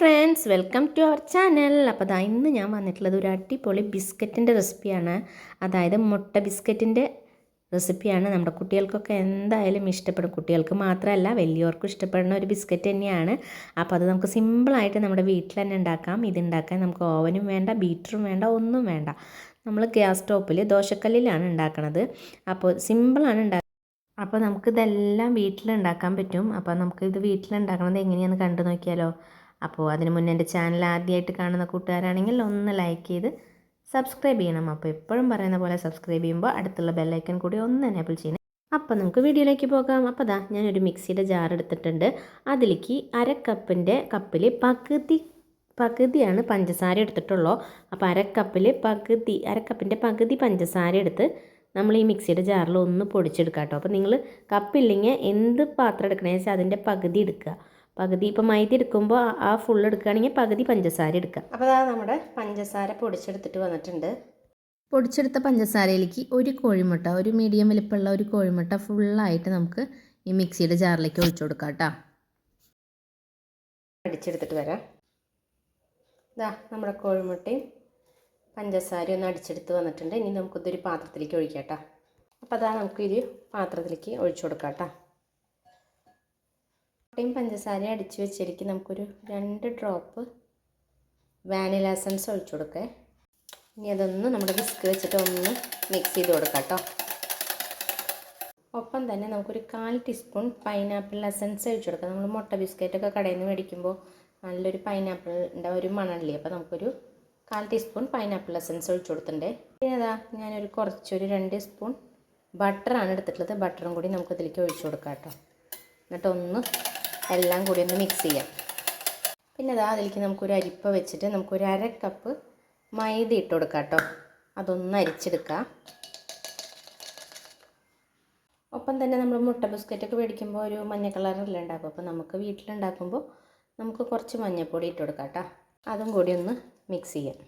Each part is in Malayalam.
Friends welcome to our channel. അപ്പോൾ അതാ ഇന്ന് ഞാൻ വന്നിട്ടുള്ളത് ഒരു അടിപൊളി ബിസ്ക്കറ്റിന്റെ റെസിപ്പിയാണ്. അതായത് മുട്ട ബിസ്ക്കറ്റിന്റെ റെസിപ്പിയാണ്. നമ്മുടെ കുട്ടികൾക്കൊക്കെ എന്തായാലും ഇഷ്ടപ്പെടും. കുട്ടികൾക്ക് മാത്രമല്ല വലിയവർക്കും ഇഷ്ടപ്പെടുന്ന ഒരു ബിസ്ക്കറ്റ് തന്നെയാണ്. അപ്പോൾ അത് നമുക്ക് സിമ്പിളായിട്ട് നമ്മുടെ വീട്ടിൽ തന്നെ ഉണ്ടാക്കാം. ഇതുണ്ടാക്കാൻ നമുക്ക് ഓവനും വേണ്ട ബീറ്ററും വേണ്ട ഒന്നും വേണ്ട. നമ്മൾ ഗ്യാസ് സ്റ്റോപ്പിൽ ദോശക്കല്ലിലാണ് ഉണ്ടാക്കണത്. അപ്പോൾ സിമ്പിളാണ് ഉണ്ടാക്കുക അപ്പോൾ നമുക്കിതെല്ലാം വീട്ടിലുണ്ടാക്കാൻ പറ്റും. അപ്പോൾ നമുക്കിത് വീട്ടിലുണ്ടാക്കണത് എങ്ങനെയാണെന്ന് കണ്ടു നോക്കിയാലോ. അപ്പോൾ അതിന് മുന്നേ എന്റെ ചാനൽ ആദ്യമായിട്ട് കാണുന്ന കൂട്ടുകാരാണെങ്കിൽ ഒന്ന് ലൈക്ക് ചെയ്ത് സബ്സ്ക്രൈബ് ചെയ്യണം. അപ്പോൾ എപ്പോഴും പറയുന്ന പോലെ സബ്സ്ക്രൈബ് ചെയ്യുമ്പോൾ അടുത്തുള്ള ബെല്ലൈക്കൺ കൂടി ഒന്ന് എനേബിൾ ചെയ്യണം. അപ്പോൾ നമുക്ക് വീഡിയോയിലേക്ക് പോകാം. അപ്പോൾ ദാ ഞാനൊരു മിക്സിയുടെ ജാർ എടുത്തിട്ടുണ്ട്. അതിലേക്ക് അര കപ്പിന്റെ കപ്പിൽ പകുതി പകുതിയാണ് പഞ്ചസാര എടുത്തിട്ടുള്ളൂ. അപ്പോൾ അര പകുതി അര കപ്പിന്റെ പകുതി പഞ്ചസാര എടുത്ത് നമ്മൾ ഈ മിക്സിയുടെ ജാറിൽ ഒന്ന് പൊടിച്ചെടുക്കാം കേട്ടോ. അപ്പോൾ നിങ്ങൾ കപ്പില്ലെങ്കിൽ എന്ത് പാത്രം എടുക്കണമെന്ന് വെച്ചാൽ അതിന്റെ പകുതി എടുക്കുക. പകുതി ഇപ്പം മൈദ എടുക്കുമ്പോൾ ആ ഫുൾ എടുക്കുകയാണെങ്കിൽ പകുതി പഞ്ചസാര എടുക്കാം. അപ്പോൾ അതാ നമ്മുടെ പഞ്ചസാര പൊടിച്ചെടുത്തിട്ട് വന്നിട്ടുണ്ട്. പൊടിച്ചെടുത്ത പഞ്ചസാരയിലേക്ക് ഒരു കോഴിമുട്ട ഒരു മീഡിയം വലിപ്പമുള്ള ഒരു കോഴിമുട്ട ഫുള്ളായിട്ട് നമുക്ക് ഈ മിക്സിയുടെ ജാറിലേക്ക് ഒഴിച്ചു കൊടുക്കാം കേട്ടോ. അടിച്ചെടുത്തിട്ട് വരാം. ഇതാ നമ്മുടെ കോഴിമുട്ടയും പഞ്ചസാരയും ഒന്ന് അടിച്ചെടുത്ത് വന്നിട്ടുണ്ട്. ഇനി നമുക്കിതൊരു പാത്രത്തിലേക്ക് ഒഴിക്കാം കേട്ടോ. അപ്പോൾ അതാ നമുക്കിത് പാത്രത്തിലേക്ക് ഒഴിച്ചു കൊടുക്കാം കേട്ടോ. മുട്ടയും പഞ്ചസാര അടിച്ച് വെച്ചിരിക്കും നമുക്കൊരു രണ്ട് ഡ്രോപ്പ് വാനില എസൻസ് ഒഴിച്ചു കൊടുക്കേ. ഇനി അതൊന്ന് നമ്മുടെ വിസ്ക് വെച്ചിട്ട് ഒന്ന് മിക്സ് ചെയ്ത് കൊടുക്കാം കേട്ടോ ഒപ്പം തന്നെ നമുക്കൊരു കാൽ ടീസ്പൂൺ പൈനാപ്പിൾ എസൻസ് ഒഴിച്ചു കൊടുക്കാം. നമ്മൾ മുട്ട ബിസ്ക്കറ്റൊക്കെ കടയിൽ നിന്ന് മേടിക്കുമ്പോൾ നല്ലൊരു പൈനാപ്പിളിന്റെ ഒരു മണല്ലേ? അപ്പോൾ നമുക്കൊരു കാൽ ടീസ്പൂൺ പൈനാപ്പിൾ എസൻസ് ഒഴിച്ചു കൊടുത്തിട്ടുണ്ട്. പിന്നെ അതാ ഞാനൊരു കുറച്ചൊരു രണ്ട് സ്പൂൺ ബട്ടറാണ് എടുത്തിട്ടുള്ളത്. ബട്ടറും കൂടി നമുക്കിതിലേക്ക് ഒഴിച്ചു കൊടുക്കാം കേട്ടോ എന്നിട്ടൊന്ന് എല്ലാം കൂടി ഒന്ന് മിക്സ് ചെയ്യാം. പിന്നെ അതാ അതിലേക്ക് നമുക്കൊരു അരിപ്പ വെച്ചിട്ട് നമുക്കൊരു അര കപ്പ് മൈദ ഇട്ട് കൊടുക്കാം കേട്ടോ അതൊന്ന് അരിച്ചെടുക്കാം. ഒപ്പം തന്നെ നമ്മൾ മുട്ട ബിസ്ക്കറ്റൊക്കെ മേടിക്കുമ്പോൾ ഒരു മഞ്ഞ കളറല്ലേ ഉണ്ടാക്കും അപ്പോൾ നമുക്ക് വീട്ടിലുണ്ടാക്കുമ്പോൾ നമുക്ക് കുറച്ച് മഞ്ഞൾപ്പൊടി ഇട്ട് കൊടുക്കാം കേട്ടോ അതും കൂടി ഒന്ന് മിക്സ് ചെയ്യാം.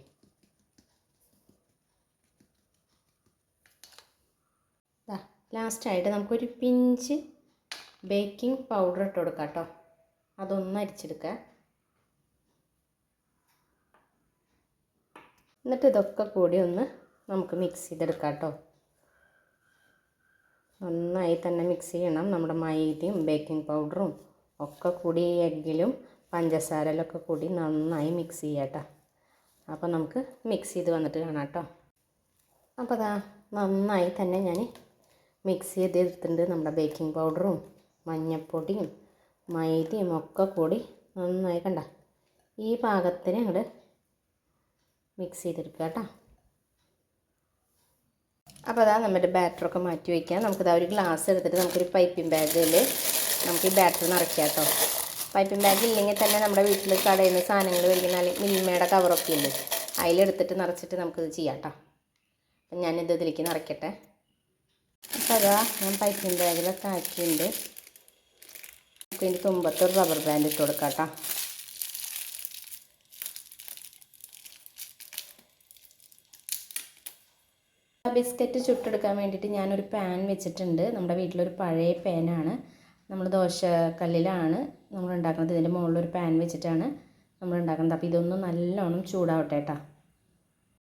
ലാസ്റ്റായിട്ട് നമുക്കൊരു പിഞ്ച് ബേക്കിംഗ് പൗഡർ ഇട്ട് കൊടുക്കാം കേട്ടോ. അതൊന്ന് അരിച്ചെടുക്കുക. എന്നിട്ട് ഇതൊക്കെ കൂടി ഒന്ന് നമുക്ക് മിക്സ് ചെയ്തെടുക്കാം കേട്ടോ. നന്നായി തന്നെ മിക്സ് ചെയ്യണം. നമ്മുടെ മൈദയും ബേക്കിംഗ് പൗഡറും ഒക്കെ കൂടി എഗ്ഗിലും പഞ്ചസാരയിലൊക്കെ കൂടി നന്നായി മിക്സ് ചെയ്യാട്ടോ അപ്പോൾ നമുക്ക് മിക്സ് ചെയ്ത് വന്നിട്ട് കാണാം കേട്ടോ. അപ്പോൾ അതാ നന്നായി തന്നെ ഞാൻ മിക്സ് ചെയ്ത് എടുത്തിട്ടുണ്ട് നമ്മുടെ ബേക്കിംഗ് പൗഡറും മഞ്ഞൾപ്പൊടിയും മൈദയും ഒക്കെ കൂടി നന്നായി കണ്ട. ഈ പാകത്തിന് അങ്ങോട്ട് മിക്സ് ചെയ്തെടുക്കുക കേട്ടോ. അപ്പോൾ അതാ നമ്മുടെ ബാറ്ററൊക്കെ മാറ്റി വയ്ക്കാം നമുക്കിതാ ഒരു ഗ്ലാസ് എടുത്തിട്ട് നമുക്കൊരു പൈപ്പിംഗ് ബാഗിൽ നമുക്ക് ഈ ബാറ്റർ നിറയ്ക്കാം കേട്ടോ. പൈപ്പിംഗ് ബാഗ് ഇല്ലെങ്കിൽ തന്നെ നമ്മുടെ വീട്ടിൽ കടയിൽ നിന്ന് സാധനങ്ങൾ മേടിക്കുന്ന മിൽമയുടെ കവറൊക്കെ ഉണ്ട് അതിലെടുത്തിട്ട് നിറച്ചിട്ട് നമുക്കിത് ചെയ്യാം കേട്ടോ. ഞാനിത് ഇതിലേക്ക് നിറയ്ക്കട്ടെ. അപ്പോൾ അതാ ഞാൻ പൈപ്പിംഗ് ബാഗിലൊക്കെ ആക്കിയിട്ടുണ്ട്. ഇതിന്റെ തുമ്പത്തൊരു റബ്ബർ ബാൻഡ് ഇട്ട് കൊടുക്കാം കേട്ടോ. ബിസ്ക്കറ്റ് ചുട്ടെടുക്കാൻ വേണ്ടിയിട്ട് ഞാനൊരു പാൻ വെച്ചിട്ടുണ്ട്. നമ്മുടെ വീട്ടിലൊരു പഴയ പാനാണ് നമ്മൾ ദോശക്കല്ലിലാണ് നമ്മൾ ഉണ്ടാക്കുന്നത്. ഇതിന്റെ മുകളിലൊരു പാൻ വെച്ചിട്ടാണ് നമ്മൾ ഉണ്ടാക്കുന്നത്. അപ്പോൾ ഇതൊന്നും നല്ലോണം ചൂടാവട്ടെ കേട്ടോ.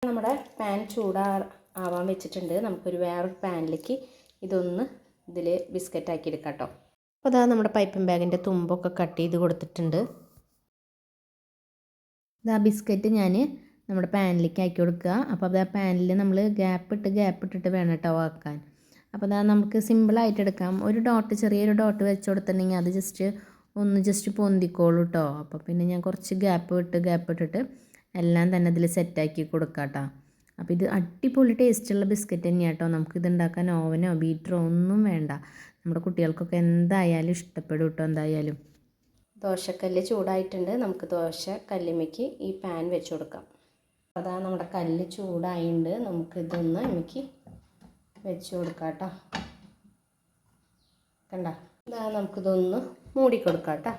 നമ്മുടെ പാൻ ചൂടാ ആവാൻ വെച്ചിട്ടുണ്ട്. നമുക്കൊരു വേറൊരു പാനിലേക്ക് ഇതൊന്ന് ഇതിൽ ബിസ്ക്കറ്റ് ആക്കി എടുക്കാം കേട്ടോ. അപ്പോൾ അതാ നമ്മുടെ പൈപ്പിംഗ് ബാഗിന്റെ തുമ്പൊക്കെ കട്ട് ചെയ്ത് കൊടുത്തിട്ടുണ്ട്. ഇതാ ബിസ്ക്കറ്റ് ഞാൻ നമ്മുടെ പാനിലേക്ക് ആക്കി കൊടുക്കുക. അപ്പോൾ അത് പാനിൽ നമ്മൾ ഗ്യാപ്പ് ഇട്ട് ഗ്യാപ്പ് ഇട്ടിട്ട് വേണം കേട്ടോ ആക്കാൻ. അപ്പോൾ അതാ നമുക്ക് സിമ്പിളായിട്ട് എടുക്കാം. ഒരു ഡോട്ട് ചെറിയൊരു ഡോട്ട് വെച്ച് കൊടുത്തിട്ടുണ്ടെങ്കിൽ അത് ജസ്റ്റ് ഒന്ന് ജസ്റ്റ് പൊന്തിക്കോളൂ കേട്ടോ അപ്പോൾ പിന്നെ ഞാൻ കുറച്ച് ഗ്യാപ്പ് ഇട്ട് ഗ്യാപ്പ് ഇട്ടിട്ട് എല്ലാം തന്നെ ഇതിൽ സെറ്റാക്കി കൊടുക്കാം കേട്ടോ അപ്പോൾ ഇത് അടിപൊളി ടേസ്റ്റുള്ള ബിസ്ക്കറ്റ് തന്നെയാണ് കേട്ടോ നമുക്കിത് ഉണ്ടാക്കാൻ ഓവനോ ബീറ്ററോ ഒന്നും വേണ്ട. നമ്മുടെ കുട്ടികൾക്കൊക്കെ എന്തായാലും ഇഷ്ടപ്പെടും കേട്ടോ എന്തായാലും. ദോശക്കല്ല് ചൂടായിട്ടുണ്ട്. നമുക്ക് ദോശ കല്ലിമയ്ക്ക് ഈ പാൻ വെച്ച് കൊടുക്കാം. അതാ നമ്മുടെ കല്ല് ചൂടായിട്ടുണ്ട് നമുക്കിതൊന്ന് എനിക്ക് വെച്ച് കൊടുക്കാം കേട്ടോ. കണ്ട? ഇതാ നമുക്കിതൊന്ന് മൂടിക്കൊടുക്കാം കേട്ടോ.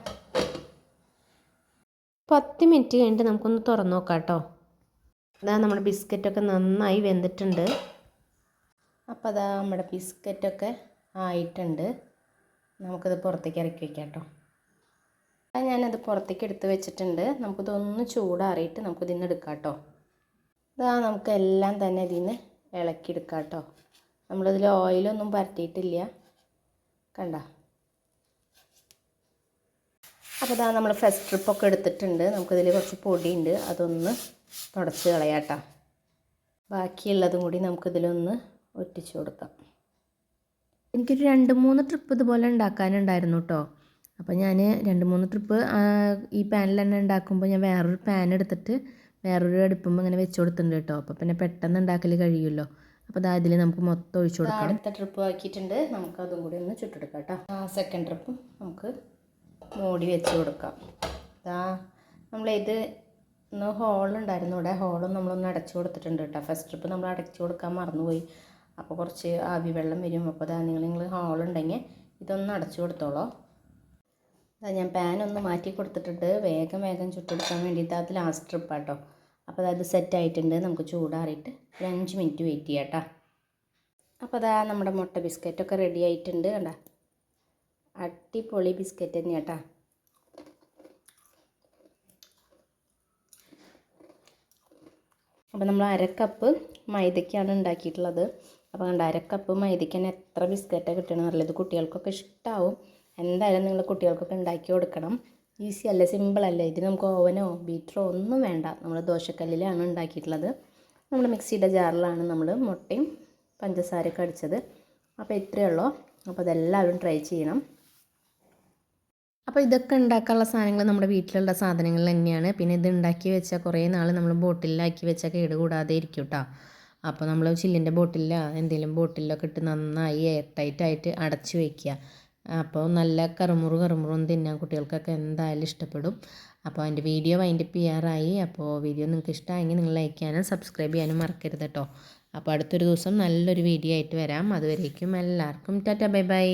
പത്ത് മിനിറ്റ് കഴിഞ്ഞിട്ട് നമുക്കൊന്ന് തുറന്നു നോക്കാം കേട്ടോ. അതാ നമ്മുടെ ബിസ്ക്കറ്റൊക്കെ നന്നായി വെന്തിട്ടുണ്ട്. അപ്പോൾ അതാ നമ്മുടെ ബിസ്ക്കറ്റൊക്കെ ആയിട്ടുണ്ട്. നമുക്കത് പുറത്തേക്ക് ഇറക്കി വയ്ക്കാം കേട്ടോ അത് ഞാനത് പുറത്തേക്ക് എടുത്ത് വെച്ചിട്ടുണ്ട്. നമുക്കിതൊന്ന് ചൂടാറിയിട്ട് നമുക്കിതിൽ നിന്ന് എടുക്കാം കേട്ടോ ഇതാ നമുക്കെല്ലാം തന്നെ ഇതിൽ നിന്ന് ഇളക്കിയെടുക്കാം കേട്ടോ നമ്മളിതിൽ ഓയിലൊന്നും പരട്ടിയിട്ടില്ല കണ്ട? അപ്പോൾ ഇതാ നമ്മൾ ഫസ്റ്റ് ട്രിപ്പൊക്കെ എടുത്തിട്ടുണ്ട്. നമുക്കിതിൽ കുറച്ച് പൊടിയുണ്ട്. അതൊന്ന് തുടച്ച് കളയാട്ടോ. ബാക്കിയുള്ളതും കൂടി നമുക്കിതിലൊന്ന് ഒറ്റിച്ച് കൊടുക്കാം. എനിക്കൊരു രണ്ട് മൂന്ന് ട്രിപ്പ് ഇതുപോലെ ഉണ്ടാക്കാനുണ്ടായിരുന്നു കേട്ടോ അപ്പോൾ ഞാൻ രണ്ട് മൂന്ന് ട്രിപ്പ് ഈ പാനിൽ തന്നെ ഉണ്ടാക്കുമ്പോൾ ഞാൻ വേറൊരു പാൻ എടുത്തിട്ട് വേറൊരു അടുപ്പുമ്പോൾ ഇങ്ങനെ വെച്ച് കൊടുത്തിട്ടുണ്ട് കേട്ടോ അപ്പോൾ പിന്നെ പെട്ടെന്ന് ഉണ്ടാക്കൽ കഴിയുമല്ലോ അപ്പോൾ അതിൽ ഇതിൽ നമുക്ക് മൊത്തം ഒഴിച്ചു കൊടുക്കാം. അടുത്ത ട്രിപ്പ് ആക്കിയിട്ടുണ്ട്. നമുക്ക് അതും കൂടി ഒന്ന് ചുട്ടെടുക്കാം കേട്ടോ ആ സെക്കൻഡ് ട്രിപ്പും നമുക്ക് മൂടി വെച്ച് കൊടുക്കാം. ഇതാ നമ്മളിത് ഇന്ന് ഹോളുണ്ടായിരുന്നു ഇവിടെ ഹോളും നമ്മളൊന്ന് അടച്ചു കൊടുത്തിട്ടുണ്ട് കേട്ടോ ഫസ്റ്റ് ട്രിപ്പ് നമ്മൾ അടച്ചു കൊടുക്കാൻ മറന്നുപോയി. അപ്പോൾ കുറച്ച് ആവി വെള്ളം വരും. അപ്പോൾ അതാ നിങ്ങൾ നിങ്ങൾ ഹോളുണ്ടെങ്കിൽ ഇതൊന്ന് അടച്ചു കൊടുത്തോളൂ. അതാ ഞാൻ പാൻ ഒന്ന് മാറ്റി കൊടുത്തിട്ടുണ്ട്. വേഗം വേഗം ചുട്ടെടുക്കാൻ വേണ്ടിയിട്ട് അത് ലാസ്റ്റ് ട്രിപ്പാട്ടോ അപ്പോൾ അതായത് സെറ്റ് ആയിട്ടുണ്ട്. നമുക്ക് ചൂടാറിയിട്ട് ഒരു അഞ്ച് മിനിറ്റ് വെയിറ്റ് ചെയ്യാം കേട്ടോ അപ്പോൾ അതാ നമ്മുടെ മുട്ട ബിസ്ക്കറ്റൊക്കെ റെഡി ആയിട്ടുണ്ട് കണ്ട. അടിപൊളി ബിസ്ക്കറ്റ് തന്നെയാണ് കേട്ടോ അപ്പോൾ നമ്മൾ അരക്കപ്പ് മൈദയ്ക്കാണ് ഉണ്ടാക്കിയിട്ടുള്ളത്. അപ്പോൾ കണ്ട അരക്കപ്പ് മൈദയ്ക്ക് തന്നെ എത്ര ബിസ്ക്കറ്റാണ് കിട്ടണം എന്നുള്ളത് കുട്ടികൾക്കൊക്കെ ഇഷ്ടമാവും എന്തായാലും നിങ്ങൾ കുട്ടികൾക്കൊക്കെ ഉണ്ടാക്കി കൊടുക്കണം. ഈസി അല്ല? സിമ്പിൾ അല്ല? ഇത് നമുക്ക് ഓവനോ ബീറ്ററോ ഒന്നും വേണ്ട. നമ്മൾ ദോശക്കല്ലിലാണ് ഉണ്ടാക്കിയിട്ടുള്ളത്. നമ്മൾ മിക്സിയുടെ ജാറിലാണ് നമ്മൾ മുട്ടയും പഞ്ചസാരയൊക്കെ അടിച്ചത്. അപ്പോൾ ഇത്രയേ ഉള്ളൂ. അപ്പോൾ അതെല്ലാവരും ട്രൈ ചെയ്യണം. അപ്പോൾ ഇതൊക്കെ ഉണ്ടാക്കാനുള്ള സാധനങ്ങൾ നമ്മുടെ വീട്ടിലുള്ള സാധനങ്ങൾ തന്നെയാണ്. പിന്നെ ഇത് ഉണ്ടാക്കി വെച്ചാൽ കുറേ നാൾ നമ്മൾ ബോട്ടിലാക്കി വെച്ചാൽ കേടുകൂടാതെ ഇരിക്കും കേട്ടോ. അപ്പോൾ നമ്മൾ ചില്ലിന്റെ ബോട്ടിലോ എന്തെങ്കിലും ബോട്ടിലൊക്കെ ഇട്ട് നന്നായി എയർ ടൈറ്റായിട്ട് അടച്ചു വയ്ക്കുക അപ്പോൾ നല്ല കറുമുറു കറുമുറും തിന്നാൻ കുട്ടികൾക്കൊക്കെ എന്തായാലും ഇഷ്ടപ്പെടും. അപ്പോൾ എന്റെ വീഡിയോ വൈൻഡപ്പ് ചെയ്യാറായി. അപ്പോൾ വീഡിയോ നിങ്ങൾക്ക് ഇഷ്ടമായെങ്കിൽ നിങ്ങൾ ലൈക്ക് ചെയ്യാനും സബ്സ്ക്രൈബ് ചെയ്യാനും മറക്കരുത് കേട്ടോ അപ്പോൾ അടുത്തൊരു ദിവസം നല്ലൊരു വീഡിയോ ആയിട്ട് വരാം. അതുവരേക്കും എല്ലാവർക്കും ടാറ്റ ബൈ ബൈ.